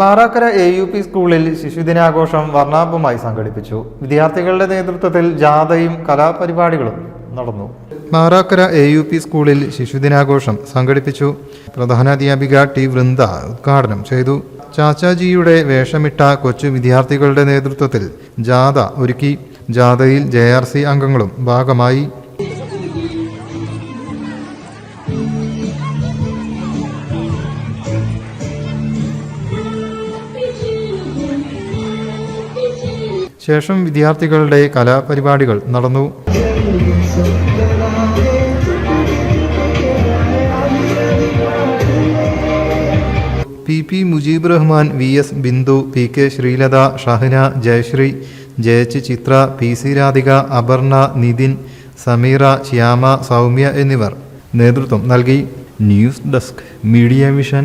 Marakkara A U P സ്കൂളിൽ ശിശുദിനാഘോഷം വർണാഭമായി സംഘടിപ്പിച്ചു. വിദ്യാർത്ഥികളുടെ നേതൃത്വത്തിൽ ജാഥയും കലാപരിപാടികളും നടന്നു. മാറാക്കര എ യു പി സ്കൂളിൽ ശിശുദിനാഘോഷം സംഘടിപ്പിച്ചു. പ്രധാനാധ്യാപിക ടി വൃന്ദ ഉദ്ഘാടനം ചെയ്തു. ചാച്ചാജിയുടെ വേഷമിട്ട കൊച്ചു വിദ്യാർത്ഥികളുടെ നേതൃത്വത്തിൽ ജാഥ ഒരുക്കി. ജാഥയിൽ ജെ അംഗങ്ങളും ഭാഗമായി. ശേഷം വിദ്യാർത്ഥികളുടെ കലാപരിപാടികൾ നടന്നു. P P Mujeeb Rahman V S Bindu P K Sreelatha Shahana Jayasree ജയച്ച് Chithra P C Radhika Aparna Nithin Sameera Shyama Soumya എന്നിവർ നേതൃത്വം നൽകി. News desk media vision